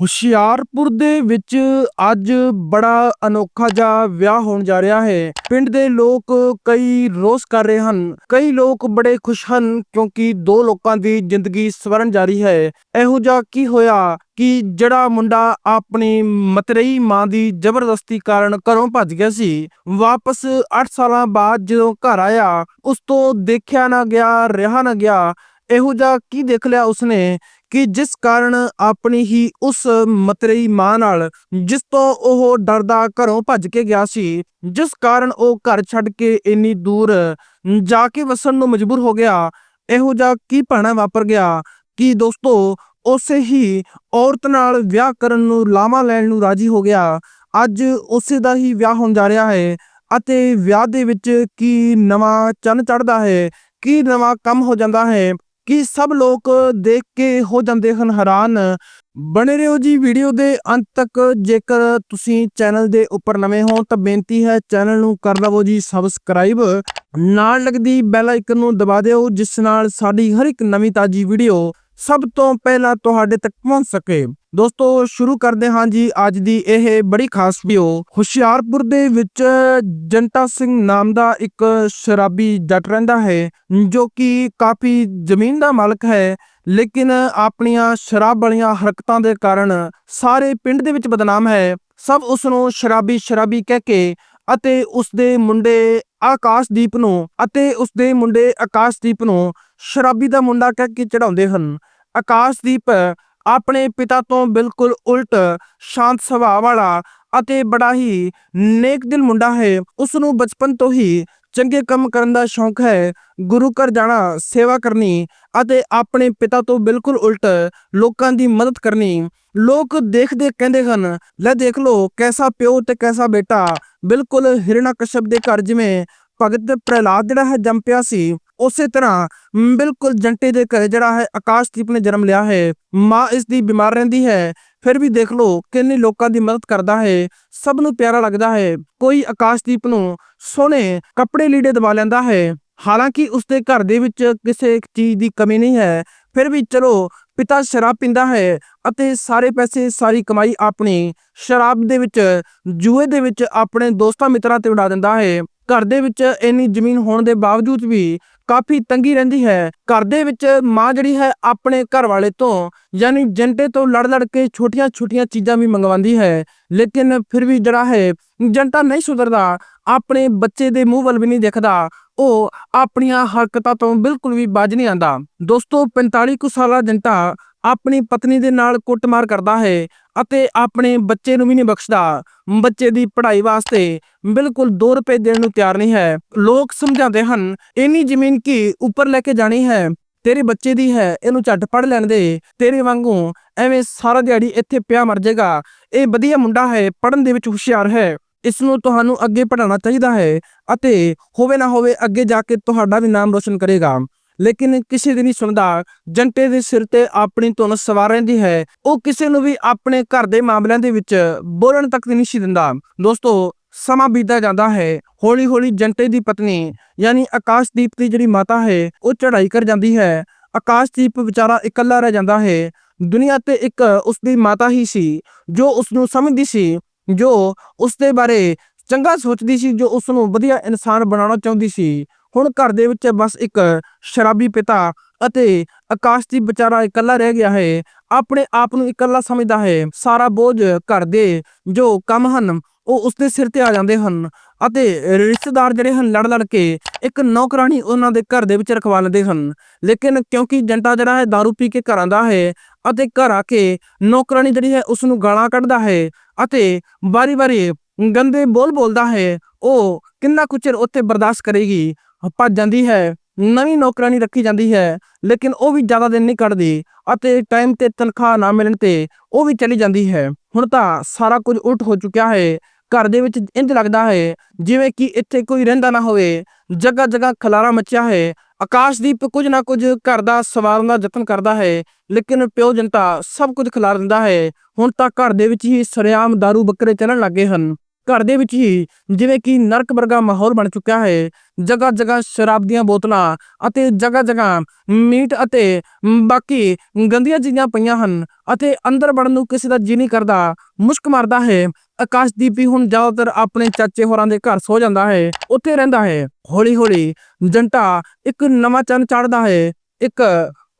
ਹੁਸ਼ਿਆਰਪੁਰ ਦੇ ਵਿੱਚ ਅੱਜ ਬੜਾ ਅਨੋਖਾ ਜਿਹਾ ਵਿਆਹ ਹੋਣ ਜਾ ਰਿਹਾ ਹੈ। ਪਿੰਡ ਦੇ ਲੋਕ ਕਈ ਰੋਸ ਕਰ ਰਹੇ ਹਨ। ਕਈ ਲੋਕ ਬੜੇ ਖੁਸ਼ ਹਨ ਕਿਉਂਕਿ ਦੋ ਲੋਕਾਂ ਦੀ ਜ਼ਿੰਦਗੀ ਸਵਰਨ ਜਾ ਰਹੀ ਹੈ। ਇਹੋ ਜਿਹਾ ਕੀ ਹੋਇਆ ਕਿ ਜਿਹੜਾ ਮੁੰਡਾ ਆਪਣੀ ਮਤਰੇਈ ਮਾਂ ਦੀ ਜ਼ਬਰਦਸਤੀ ਕਾਰਨ ਘਰੋਂ ਭੱਜ ਗਿਆ ਸੀ, ਵਾਪਸ 8 ਸਾਲਾਂ ਬਾਅਦ ਜਦੋਂ ਘਰ ਆਇਆ, ਉਸ ਤੋਂ ਦੇਖਿਆ ਨਾ ਗਿਆ, ਰਿਹਾ ਨਾ ਗਿਆ, ਇਹੋ ਜਿਹਾ ਕੀ ਦੇਖ ਲਿਆ ਉਸਨੇ ਕਿ ਜਿਸ ਕਾਰਨ ਆਪਣੀ ਹੀ ਉਸ ਮਤਰੇਈ ਮਾਂ ਨਾਲ, ਜਿਸ ਤੋਂ ਉਹ ਡਰਦਾ ਘਰੋਂ ਭੱਜ ਕੇ ਗਿਆ ਸੀ, ਜਿਸ ਕਾਰਨ ਉਹ ਘਰ ਛੱਡ ਕੇ ਇੰਨੀ ਦੂਰ ਜਾ ਕੇ ਵਸਣ ਨੂੰ ਮਜਬੂਰ ਹੋ ਗਿਆ, ਇਹੋ ਜਿਹਾ ਕੀ ਭਾਣਾ ਵਾਪਰ ਗਿਆ ਕਿ ਦੋਸਤੋ, ਉਸੇ ਹੀ ਔਰਤ ਨਾਲ ਵਿਆਹ ਕਰਨ ਨੂੰ ਲਾਮਾ ਲੈਣ ਨੂੰ ਰਾਜੀ ਹੋ ਗਿਆ। ਅੱਜ ਉਸੇ ਦਾ ਹੀ ਵਿਆਹ ਹੋਣ ਜਾ ਰਿਹਾ ਹੈ ਅਤੇ ਵਿਆਹ ਦੇ ਵਿੱਚ ਕੀ ਨਵਾਂ ਚੰਨ ਚੜਦਾ ਹੈ, ਕੀ ਨਵਾਂ ਕੰਮ ਹੋ ਜਾਂਦਾ ਹੈ ਕਿ ਸਭ ਲੋਕ ਦੇਖ ਕੇ ਹੋ ਜਾਂਦੇ ਹਨ ਹੈਰਾਨ। ਬਣੇ ਰਹੋ ਜੀ ਵੀਡੀਓ ਦੇ ਅੰਤ ਤੱਕ। ਜੇਕਰ ਤੁਸੀਂ ਚੈਨਲ ਦੇ ਉੱਪਰ ਨਵੇਂ ਹੋ ਤਾਂ ਬੇਨਤੀ ਹੈ ਚੈਨਲ ਨੂੰ ਕਰ ਲਵੋ ਜੀ ਸਬਸਕ੍ਰਾਈਬ ਨਾਲ ਲੱਗਦੀ ਬੈਲ ਆਈਕਨ ਨੂੰ ਦਬਾ ਦਿਓ, ਜਿਸ ਨਾਲ ਸਾਡੀ ਹਰ ਇੱਕ ਨਵੀਂ ਤਾਜੀ ਵੀਡੀਓ ਸਭ ਤੋਂ ਪਹਿਲਾਂ ਤੁਹਾਡੇ ਤੱਕ ਪਹੁੰਚ ਸਕੇ। ਦੋਸਤੋ, ਸ਼ੁਰੂ ਕਰਦੇ ਹਾਂ ਜੀ ਅੱਜ ਦੀ ਇਹ ਬੜੀ ਖਾਸ ਵੀਡੀਓ ਹੁਸ਼ਿਆਰਪੁਰ ਦੇ ਵਿੱਚ ਜੰਟਾ ਸਿੰਘ ਨਾਮ ਦਾ ਇੱਕ ਸ਼ਰਾਬੀ ਜੱਟ ਰਹਿੰਦਾ ਹੈ, ਜੋ ਕਿ ਕਾਫੀ ਜ਼ਮੀਨ ਦਾ ਮਾਲਕ ਹੈ, ਲੇਕਿਨ ਆਪਣੀਆਂ ਸ਼ਰਾਬ ਵਾਲੀਆਂ ਹਰਕਤਾਂ ਦੇ ਕਾਰਨ ਸਾਰੇ ਪਿੰਡ ਦੇ ਵਿੱਚ ਬਦਨਾਮ ਹੈ। ਸਭ ਉਸ ਨੂੰ ਸ਼ਰਾਬੀ ਸ਼ਰਾਬੀ ਕਹਿ ਕੇ ਅਤੇ ਉਸ ਦੇ ਮੁੰਡੇ ਆਕਾਸ਼ਦੀਪ ਨੂੰ ਅਤੇ ਉਸ ਦੇ ਮੁੰਡੇ ਆਕਾਸ਼ਦੀਪ ਨੂੰ ਸ਼ਰਾਬੀ ਦਾ ਮੁੰਡਾ ਕਹਿ ਕੇ ਚੜਾਉਂਦੇ ਹਨ। ਆਕਾਸ਼ਦੀਪ ਆਪਣੇ ਪਿਤਾ ਤੋਂ ਬਿਲਕੁਲ ਉਲਟ ਸ਼ਾਂਤ ਸੁਭਾਅ ਵਾਲਾ ਅਤੇ ਬੜਾ ਹੀ ਨੇਕ ਦਿਲ ਮੁੰਡਾ ਹੈ ਉਸ ਨੂੰ ਬਚਪਨ ਤੋਂ ਹੀ ਚੰਗੇ ਕੰਮ ਕਰਨ ਦਾ ਸ਼ੌਂਕ ਹੈ। ਗੁਰੂ ਘਰ ਜਾਣਾ, ਸੇਵਾ ਕਰਨੀ ਅਤੇ ਆਪਣੇ ਪਿਤਾ ਤੋਂ ਬਿਲਕੁਲ ਉਲਟ ਲੋਕਾਂ ਦੀ ਮਦਦ ਕਰਨੀ। ਲੋਕ ਦੇਖਦੇ ਕਹਿੰਦੇ ਹਨ, ਲੈ ਦੇਖ ਲੋ ਕੈਸਾ ਪਿਓ ਤੇ ਕੈਸਾ ਬੇਟਾ। ਬਿਲਕੁਲ ਹਿਰਣਾ ਕਸ਼ਪ ਦੇ ਘਰ ਜਿਵੇਂ ਭਗਤ ਪ੍ਰਹਿਲਾਦ ਜਿਹੜਾ ਹੈ ਜੰਮ ਪਿਆ ਸੀ। ਉਸੇ ਤਰ੍ਹਾਂ ਬਿਲਕੁਲ ਜੰਟੇ ਦੇ ਘਰ ਜਿਹੜਾ ਹੈ ਆਕਾਸ਼ਦੀਪ ਨੇ ਜਨਮ ਲਿਆ ਹੈ, ਮਾਂ ਇਸ ਦੀ ਬਿਮਾਰ ਰਹਿੰਦੀ ਹੈ, ਫਿਰ ਵੀ ਦੇਖ ਲਓ ਕਿੰਨੇ ਲੋਕਾਂ ਦੀ ਮਦਦ ਕਰਦਾ ਹੈ, ਸਭ ਨੂੰ ਪਿਆਰਾ ਲੱਗਦਾ ਹੈ, ਕੋਈ ਆਕਾਸ਼ਦੀਪ ਨੂੰ ਸੋਹਣੇ ਕੱਪੜੇ ਲੀੜੇ ਦਵਾ ਲੈਂਦਾ ਹੈ, ਹਾਲਾਂਕਿ ਉਸਦੇ ਘਰ ਦੇ ਵਿੱਚ ਕਿਸੇ ਚੀਜ਼ ਦੀ ਕਮੀ ਨਹੀਂ ਹੈ, ਫਿਰ ਵੀ ਚਲੋ ਪਿਤਾ ਸ਼ਰਾਬ ਪੀਂਦਾ ਹੈ ਅਤੇ ਸਾਰੇ ਪੈਸੇ, ਸਾਰੀ ਕਮਾਈ ਆਪਣੀ ਸ਼ਰਾਬ ਦੇ ਵਿੱਚ, ਜੂਏ ਦੇ ਵਿੱਚ ਆਪਣੇ ਦੋਸਤਾਂ ਮਿੱਤਰਾਂ ਤੇ ਉਡਾ ਦਿੰਦਾ ਹੈ, ਘਰ ਦੇ ਵਿੱਚ ਇੰਨੀ ਜ਼ਮੀਨ ਹੋਣ ਦੇ ਬਾਵਜੂਦ ਵੀ ਕਾਫੀ ਤੰਗੀ ਰਹਿੰਦੀ ਹੈ। ਘਰ ਦੇ ਵਿੱਚ ਮਾਂ ਜਿਹੜੀ ਹੈ ਆਪਣੇ ਘਰ ਵਾਲੇ ਤੋਂ, ਯਾਨੀ ਜੰਟੇ ਤੋਂ ਲੜ ਲੜ ਕੇ ਛੋਟੀਆਂ-ਛੋਟੀਆਂ ਚੀਜ਼ਾਂ ਵੀ ਮੰਗਵਾਉਂਦੀ ਹੈ। ਲੇਕਿਨ ਫਿਰ ਵੀ ਜਿਹੜਾ ਹੈ, ਜੰਟਾ ਨਹੀਂ ਸੁਧਰਦਾ, ਆਪਣੇ ਬੱਚੇ ਦੇ ਮੂੰਹ ਵੱਲ ਵੀ ਨਹੀਂ ਦੇਖਦਾ। ਉਹ ਆਪਣੀਆਂ ਹਰਕਤਾਂ ਤੋਂ ਬਿਲਕੁਲ ਵੀ ਬਾਜ ਨਹੀਂ ਆਂਦਾ ਦੋਸਤੋ 45 ਕੁ ਸਾਲਾ ਜੰਟਾ ਆਪਣੀ ਪਤਨੀ ਦੇ ਨਾਲ ਕੁੱਟਮਾਰ ਕਰਦਾ ਹੈ ਅਤੇ ਆਪਣੇ ਬੱਚੇ ਨੂੰ ਵੀ ਨਹੀਂ ਬਖਸ਼ਦਾ। ਬੱਚੇ ਦੀ ਪੜ੍ਹਾਈ ਵਾਸਤੇ ਬਿਲਕੁਲ 2 ਰੁਪਏ ਦੇਣ ਨੂੰ ਤਿਆਰ ਨਹੀਂ ਹੈ। ਲੋਕ ਸਮਝਾਉਂਦੇ ਹਨ, ਇੰਨੀ ਜ਼ਮੀਨ ਕੀ ਉੱਪਰ ਲੈ ਕੇ ਜਾਣੀ ਹੈ? ਤੇਰੇ ਬੱਚੇ ਦੀ ਹੈ, ਇਹਨੂੰ ਝੱਟ ਪੜ ਲੈਣ ਦੇ। ਤੇਰੇ ਵਾਂਗੂ ਐਵੇਂ ਸਾਰਾ ਦਿਹਾੜੀ ਇੱਥੇ ਪਿਆ ਮਰ ਜਾਏਗਾ ਇਹ ਵਧੀਆ ਮੁੰਡਾ ਹੈ ਪੜਨ ਦੇ ਵਿੱਚ ਹੁਸ਼ਿਆਰ ਹੈ। ਇਸ ਨੂੰ ਤੁਹਾਨੂੰ ਅੱਗੇ ਪੜਾਉਣਾ ਚਾਹੀਦਾ ਹੈ ਅਤੇ ਹੋਵੇ ਨਾ ਹੋਵੇ ਅੱਗੇ ਜਾ ਕੇ ਤੁਹਾਡਾ ਵੀ ਨਾਮ ਰੋਸ਼ਨ ਕਰੇਗਾ। ਲੇਕਿਨ ਕਿਸੇ ਦੀ ਨਹੀਂ ਸੁਣਦਾ। ਜੰਟੇ ਦੇ ਸਿਰ ਤੇ ਆਪਣੀ ਧੁਨ ਸਵਾਰ ਰਹਿੰਦੀ ਹੈ। ਉਹ ਕਿਸੇ ਨੂੰ ਵੀ ਆਪਣੇ ਘਰ ਦੇ ਮਾਮਲਿਆਂ ਦੇ ਵਿੱਚ ਬੋਲਣ ਤੱਕ ਨਹੀਂ ਸੀ ਦਿੰਦਾ। ਦੋਸਤੋ, ਸਮਾਂ ਬੀਤਦਾ ਜਾਂਦਾ ਹੈ। ਹੌਲੀ ਹੌਲੀ ਜੰਟੇ ਦੀ ਪਤਨੀ, ਯਾਨੀ ਆਕਾਸ਼ਦੀਪ ਦੀ ਜਿਹੜੀ ਮਾਤਾ ਹੈ, ਉਹ ਚੜ੍ਹਾਈ ਕਰ ਜਾਂਦੀ ਹੈ। ਆਕਾਸ਼ਦੀਪ ਵਿਚਾਰਾ ਇਕੱਲਾ ਰਹਿ ਜਾਂਦਾ ਹੈ। ਦੁਨੀਆ ਤੇ ਇੱਕ ਉਸ ਦੀ ਮਾਤਾ ਹੀ ਸੀ, ਜੋ ਉਸ ਨੂੰ ਸਮਝਦੀ ਸੀ, ਜੋ ਉਸ ਦੇ ਬਾਰੇ ਚੰਗਾ ਸੋਚਦੀ ਸੀ, ਜੋ ਉਸ ਨੂੰ ਵਧੀਆ ਇਨਸਾਨ ਬਣਾਉਣਾ ਚਾਹੁੰਦੀ ਸੀ। ਹੁਣ ਘਰ ਦੇ ਵਿੱਚ ਬਸ ਇੱਕ ਸ਼ਰਾਬੀ ਪਿਤਾ ਅਤੇ ਆਕਾਸ਼ਦੀਪ ਵਿਚਾਰਾ ਇਕੱਲਾ ਰਹਿ ਗਿਆ ਹੈ। ਆਪਣੇ ਆਪ ਨੂੰ ਇਕੱਲਾ ਸਮਝਦਾ ਹੈ। ਸਾਰਾ ਬੋਝ ਘਰ ਦੇ ਜੋ ਕੰਮ ਹਨ, ਉਹ ਉਸਦੇ ਸਿਰ ਤੇ ਆ ਜਾਂਦੇ ਹਨ ਅਤੇ ਰਿਸ਼ਤੇਦਾਰ ਜਿਹੜੇ ਹਨ ਲੜ ਲੜ ਕੇ ਇੱਕ ਨੌਕਰਾਨੀ ਉਹਨਾਂ ਦੇ ਘਰ ਦੇ ਵਿੱਚ ਰਖਵਾ ਲੈਂਦੇ ਹਨ। ਲੇਕਿਨ ਕਿਉਂਕਿ ਜੰਟਾ ਜਿਹੜਾ ਹੈ, दारू ਪੀ ਕੇ ਘਰ ਆਂਦਾ ਹੈ ਅਤੇ ਘਰ ਆ ਕੇ ਨੌਕਰਾਨੀ ਜਿਹੜੀ ਹੈ ਉਸ ਨੂੰ ਗਾਲਾਂ ਕੱਢਦਾ ਹੈ ਅਤੇ ਵਾਰੀ-ਵਾਰੀ ਗੰਦੇ ਬੋਲ ਬੋਲਦਾ ਹੈ, ਉਹ ਕਿੰਨਾ ਕੁ ਚਿਰ ਉੱਥੇ ਬਰਦਾਸ਼ਤ ਕਰੇਗੀ? ਭੱਜ ਜਾਂਦੀ ਹੈ, ਨਵੀਂ ਨੌਕਰਾਨੀ ਰੱਖੀ ਜਾਂਦੀ ਹੈ, ਲੇਕਿਨ ਉਹ ਵੀ ਜ਼ਿਆਦਾ ਦਿਨ ਨਹੀਂ ਕੱਢਦੀ ਅਤੇ ਟਾਈਮ ਤੇ ਤਨਖਾਹ ਨਾ ਮਿਲਣ ਤੇ ਉਹ ਵੀ ਚਲੀ ਜਾਂਦੀ ਹੈ। ਹੁਣ ਤਾਂ ਸਾਰਾ ਕੁਝ ਉਲਟ ਹੋ ਚੁੱਕਿਆ ਹੈ, ਘਰ ਦੇ ਵਿੱਚ ਇੰਜ ਲੱਗਦਾ ਹੈ, ਜਿਵੇਂ ਕਿ ਇੱਥੇ ਕੋਈ ਰਹਿੰਦਾ ਨਾ ਹੋਵੇ ਜਗ੍ਹਾ ਜਗ੍ਹਾ ਖਲਾਰਾ ਮੱਚਿਆ ਹੈ, ਆਕਾਸ਼ਦੀਪ ਕੁਝ ਨਾ ਕੁਝ ਘਰ ਦਾ ਸਵਾਰਨ ਦਾ ਯਤਨ ਕਰਦਾ ਹੈ, ਲੇਕਿਨ ਪਿਓ ਜਨਤਾ ਸਭ ਕੁਝ ਖਿਲਾਰ ਦਿੰਦਾ ਹੈ। ਹੁਣ ਤਾਂ ਘਰ ਦੇ ਵਿੱਚ ਹੀ ਸਰਿਆਮ दारू ਬੱਕਰੇ ਚੱਲਣ ਲੱਗੇ ਹਨ। ਘਰ ਦੇ ਵਿੱਚ ਹੀ ਜਿਵੇਂ ਕਿ ਨਰਕ ਵਰਗਾ ਮਾਹੌਲ ਬਣ ਚੁੱਕਿਆ ਹੈ। ਜਗ੍ਹਾ ਜਗ੍ਹਾ ਸ਼ਰਾਬ ਦੀਆਂ ਬੋਤਲਾਂ ਅਤੇ ਜਗ੍ਹਾ ਜਗ੍ਹਾ ਮੀਟ ਅਤੇ ਬਾਕੀ ਗੰਦੀਆਂ ਚੀਜ਼ਾਂ ਪਈਆਂ ਹਨ ਅਤੇ ਅੰਦਰ ਵੜਨ ਨੂੰ ਕਿਸੇ ਦਾ ਜੀ ਨਹੀਂ ਕਰਦਾ। ਮੁਸ਼ਕ ਮਾਰਦਾ ਹੈ। ਆਕਾਸ਼ਦੀਪ ਵੀ ਹੁਣ ਜ਼ਿਆਦਾਤਰ ਆਪਣੇ ਚਾਚੇ ਹੋਰਾਂ ਦੇ ਘਰ ਸੋ ਜਾਂਦਾ ਹੈ। ਉੱਥੇ ਰਹਿੰਦਾ ਹੈ। ਹੌਲੀ ਹੌਲੀ ਜੰਟਾ ਇੱਕ ਨਵਾਂ ਚੰਨ ਚੜਦਾ ਹੈ। ਇੱਕ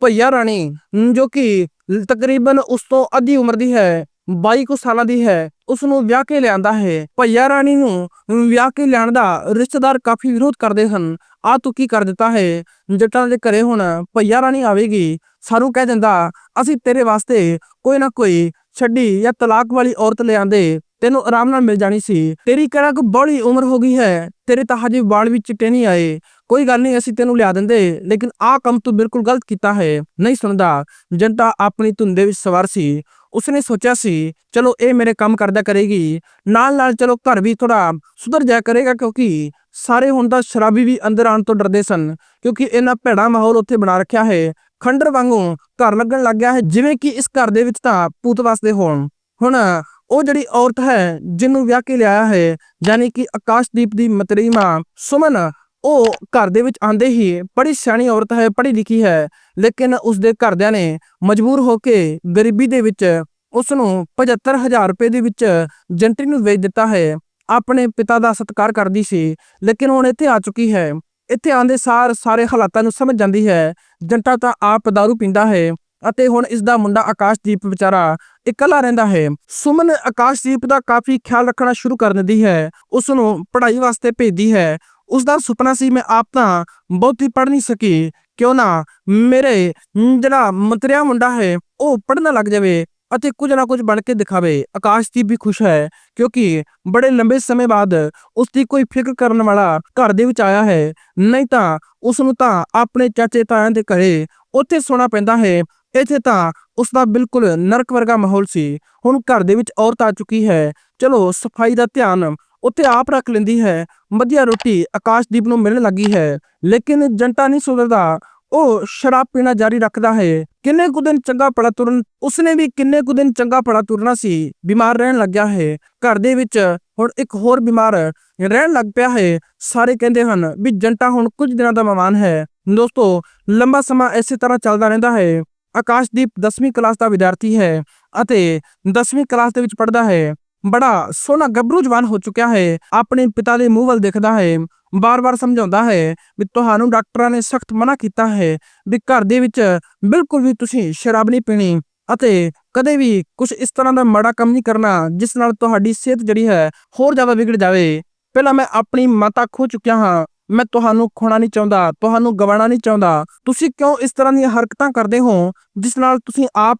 ਭਈਆ ਰਾਣੀ ਜੋ ਕਿ ਤਕਰੀਬਨ ਉਸ ਤੋਂ ਅੱਧੀ ਉਮਰ ਦੀ ਹੈ। 22 ਕੁ ਸਾਲਾਂ ਦੀ ਹੈ। ਉਸ ਨੂੰ ਵਿਆਹ ਕੇ ਲਿਆਂਦਾ ਹੈ। ਭਈਆ ਰਾਣੀ ਨੂੰ ਵਿਆਹ ਕੇ ਲਿਆਉਣ ਦਾ ਰਿਸ਼ਤੇਦਾਰ ਕਾਫੀ ਵਿਰੋਧ ਕਰਦੇ ਹਨ। ਆ ਤੂੰ ਕੀ ਕਰ ਦਿੱਤਾ ਹੈ? ਜੱਟਾਂ ਦੇ ਘਰੇ ਹੁਣ ਭਈਆ ਰਾਣੀ ਆਵੇਗੀ। ਸਾਨੂੰ ਕਹਿ ਦਿੰਦਾ, ਅਸੀਂ ਤੇਰੇ ਵਾਸਤੇ ਕੋਈ ਨਾ ਕੋਈ ਛੱਡੀ ਜਾਂ ਤਲਾਕ ਵਾਲੀ ਔਰਤ ਲਿਆਂਦੇ। ਤੈਨੂੰ ਆਰਾਮ ਨਾਲ ਮਿਲ ਜਾਣੀ ਸੀ। ਤੇਰੀ ਕਿਹੜਾ ਕੋ ਬੜੀ ਉਮਰ ਹੋ ਗਈ ਹੈ? ਤੇਰੇ ਤਾਂ ਹਜੇ ਵਾਲ ਵੀ ਚਿੱਟੇ ਨਹੀਂ ਆਏ। ਕੋਈ ਗੱਲ ਨਹੀਂ, ਅਸੀਂ ਤੈਨੂੰ ਲਿਆ ਦਿੰਦੇ। ਲੇਕਿਨ ਆਹ ਕੰਮ ਤੂੰ ਬਿਲਕੁਲ ਗਲਤ ਕੀਤਾ ਹੈ। ਨਹੀਂ ਸੁਣਦਾ। ਜਨਤਾ ਆਪਣੀ ਧੁੰਦੇ ਵਿੱਚ ਸਵਾਰ ਸੀ। ਉਸਨੇ ਸੋਚਿਆ ਸੀ, ਚਲੋ, ਇਹ ਮੇਰੇ ਕੰਮ ਕਰਦਾ ਕਰੇਗੀ। ਨਾਲ ਨਾਲ ਚਲੋ ਘਰ ਵੀ ਥੋੜਾ ਸੁਧਰ ਜਾਇਆ ਕਰੇਗਾ ਕਿਉਂਕਿ ਸਾਰੇ ਹੁਣ ਤਾਂ ਸ਼ਰਾਬੀ ਵੀ ਅੰਦਰ ਆਉਣ ਤੋਂ ਡਰਦੇ ਸਨ, ਕਿਉਂਕਿ ਇਹਨਾਂ ਭੈੜਾ ਮਾਹੌਲ ਉੱਥੇ ਬਣਾ ਰੱਖਿਆ ਹੈ। ਖੰਡਰ ਵਾਂਗੂ ਘਰ ਲੱਗਣ ਲੱਗ ਗਿਆ ਹੈ, ਜਿਵੇਂ ਕਿ ਇਸ ਘਰ ਦੇ ਵਿੱਚ ਤਾਂ ਭੂਤ ਵਸਦੇ ਹੋਣ। ਹੁਣ ਉਹ ਜਿਹੜੀ ਔਰਤ ਹੈ, ਜਿਹਨੂੰ ਵਿਆਹ ਕੇ ਲਿਆਇਆ ਹੈ, ਯਾਨੀ ਕਿ ਆਕਾਸ਼ਦੀਪ ਦੀ ਮਤਰੀ ਮਾਂ ਸੁਮਨ ਉਹ ਘਰ ਦੇ ਵਿੱਚ ਆਂਦੇ ਹੀ ਬੜੀ ਸਿਆਣੀ ਔਰਤ ਹੈ, ਪੜ੍ਹੀ ਲਿਖੀ ਹੈ, ਲੇਕਿਨ ਉਸ ਦੇ ਘਰਦਿਆਂ ਨੇ ਮਜਬੂਰ ਹੋ ਕੇ ਗਰੀਬੀ ਦੇ ਵਿੱਚ ਉਸ ਨੂੰ 75000 ਰੁਪਏ ਦੇ ਵਿੱਚ ਜੰਟਰੀ ਨੂੰ ਵੇਚ ਦਿੱਤਾ ਹੈ। ਆਪਣੇ ਪਿਤਾ ਦਾ ਸਤਿਕਾਰ ਕਰਦੀ ਸੀ, ਲੇਕਿਨ ਹੁਣ ਇੱਥੇ ਆ ਚੁੱਕੀ ਹੈ। ਇੱਥੇ ਆਂਦੇ ਸਾਰ ਸਾਰੇ ਹਾਲਾਤਾਂ ਨੂੰ ਸਮਝ ਜਾਂਦੀ ਹੈ। ਜੰਟਾ ਤਾਂ ਆਪ दारू ਪੀਂਦਾ ਹੈ ਅਤੇ ਹੁਣ ਇਸ ਦਾ ਮੁੰਡਾ ਆਕਾਸ਼ਦੀਪ ਵਿਚਾਰਾ ਇਕੱਲਾ ਰਹਿੰਦਾ ਹੈ। ਸੁਮਨ ਆਕਾਸ਼ਦੀਪ ਦਾ ਕਾਫੀ ਖਿਆਲ ਰੱਖਣਾ ਸ਼ੁਰੂ ਕਰ ਦਿੰਦੀ ਹੈ। ਉਸ ਨੂੰ ਪੜ੍ਹਾਈ ਵਾਸਤੇ ਭੇਜਦੀ ਹੈ। ਉਸ ਦਾ ਸੁਪਨਾ ਸੀ, ਮੈਂ ਆਪ ਤਾਂ ਬਹੁਤੀ ਪੜ੍ਹ ਨਹੀਂ ਸਕੀ। ਕਿਉਂ ਨਾ ਮੇਰੇ ਜਿਹੜਾ ਮਤਰਿਆ ਮੁੰਡਾ ਹੈ, ਉਹ ਪੜ੍ਹਨ ਲੱਗ ਜਾਵੇ ਅਤੇ ਕੁਝ ਨਾ ਕੁਝ ਬਣ ਕੇ ਦਿਖਾਵੇ। ਆਕਾਸ਼ਦੀਪ ਵੀ ਖੁਸ਼ ਹੈ, ਕਿਉਂਕਿ ਬੜੇ ਲੰਬੇ ਸਮੇਂ ਬਾਅਦ ਉਸ ਦੀ ਕੋਈ ਫਿਕਰ ਕਰਨ ਵਾਲਾ ਘਰ ਦੇ ਵਿੱਚ ਆਇਆ ਹੈ। ਨਹੀਂ ਤਾਂ ਉਸ ਨੂੰ ਤਾਂ ਆਪਣੇ ਚਾਚੇ ਤਾਇਆਂ ਦੇ ਘਰੇ ਉੱਥੇ ਸੋਣਾ ਪੈਂਦਾ ਹੈ। ਇੱਥੇ ਤਾਂ ਉਸ ਦਾ ਬਿਲਕੁਲ ਨਰਕ ਵਰਗਾ ਮਾਹੌਲ ਸੀ। ਹੁਣ ਘਰ ਦੇ ਵਿੱਚ ਔਰਤ ਆ ਚੁੱਕੀ ਹੈ। ਚਲੋ, ਸਫ਼ਾਈ ਦਾ ਧਿਆਨ ਉੱਥੇ ਆਪ ਰੱਖ ਲੈਂਦੀ ਹੈ। ਵਧੀਆ ਰੋਟੀ ਆਕਾਸ਼ਦੀਪ ਨੂੰ ਮਿਲਣ ਲੱਗੀ ਹੈ। ਲੇਕਿਨ ਜੰਟਾ ਨਹੀਂ ਸੁਧਰਦਾ। ਉਹ ਸ਼ਰਾਬ ਪੀਣਾ ਜਾਰੀ ਰੱਖਦਾ ਹੈ। ਕਿੰਨੇ ਕੁ ਦਿਨ ਚੰਗਾ ਪੜਾ ਤੁਰਨ, ਉਸਨੇ ਵੀ ਕਿੰਨੇ ਕੁ ਦਿਨ ਚੰਗਾ ਪੜਾ ਤੁਰਨਾ ਸੀ। ਬਿਮਾਰ ਰਹਿਣ ਲੱਗਿਆ ਹੈ। ਘਰ ਦੇ ਵਿੱਚ ਹੁਣ ਇੱਕ ਹੋਰ ਬਿਮਾਰ ਰਹਿਣ ਲੱਗ ਪਿਆ ਹੈ। ਸਾਰੇ ਕਹਿੰਦੇ ਹਨ ਵੀ ਜੰਟਾ ਹੁਣ ਕੁਝ ਦਿਨਾਂ ਦਾ ਮਹਿਮਾਨ ਹੈ। ਦੋਸਤੋ, ਲੰਬਾ ਸਮਾਂ ਇਸੇ ਤਰ੍ਹਾਂ ਚੱਲਦਾ ਰਹਿੰਦਾ ਹੈ। ਆਕਾਸ਼ਦੀਪ 10ਵੀਂ ਕਲਾਸ ਦਾ ਵਿਦਿਆਰਥੀ ਹੈ ਅਤੇ 10ਵੀਂ ਕਲਾਸ ਦੇ ਵਿੱਚ ਪੜ੍ਹਦਾ ਹੈ। ਬੜਾ ਸੋਹਣਾ ਗੱਭਰੂ ਜਵਾਨ ਹੋ ਚੁੱਕਿਆ ਹੈ। ਆਪਣੇ ਪਿਤਾ ਦੇ ਮੂੰਹ ਵੱਲ ਦੇਖਦਾ ਹੈ। ਬਾਰ-ਬਾਰ ਸਮਝਾਉਂਦਾ ਹੈ ਵੀ ਤੁਹਾਨੂੰ ਡਾਕਟਰਾਂ ਨੇ ਸਖਤ ਮਨਾ ਕੀਤਾ ਹੈ ਵੀ ਘਰ ਦੇ ਵਿੱਚ ਬਿਲਕੁਲ ਵੀ ਤੁਸੀਂ ਸ਼ਰਾਬ ਨਹੀਂ ਪੀਣੀ ਅਤੇ ਕਦੇ ਵੀ ਕੁਝ ਇਸ ਤਰ੍ਹਾਂ ਦਾ ਮਾੜਾ ਕੰਮ ਨਹੀਂ ਕਰਨਾ ਜਿਸ ਨਾਲ ਤੁਹਾਡੀ ਸਿਹਤ ਜਿਹੜੀ ਹੈ ਹੋਰ ਜ਼ਿਆਦਾ ਵਿਗੜ ਜਾਵੇ। ਪਹਿਲਾਂ ਮੈਂ ਆਪਣੀ ਮਾਤਾ ਖੋ ਚੁੱਕਿਆ ਹਾਂ। ਮੈਂ ਤੁਹਾਨੂੰ ਖੋਣਾ ਨਹੀਂ ਚਾਹੁੰਦਾ, ਤੁਹਾਨੂੰ ਗਵਾਣਾ ਨਹੀਂ ਚਾਹੁੰਦਾ। ਤੁਸੀਂ ਕਿਉਂ ਇਸ ਤਰ੍ਹਾਂ ਦੀਆਂ ਹਰਕਤਾਂ ਕਰਦੇ ਹੋ ਜਿਸ ਨਾਲ ਤੁਸੀਂ ਆਪ,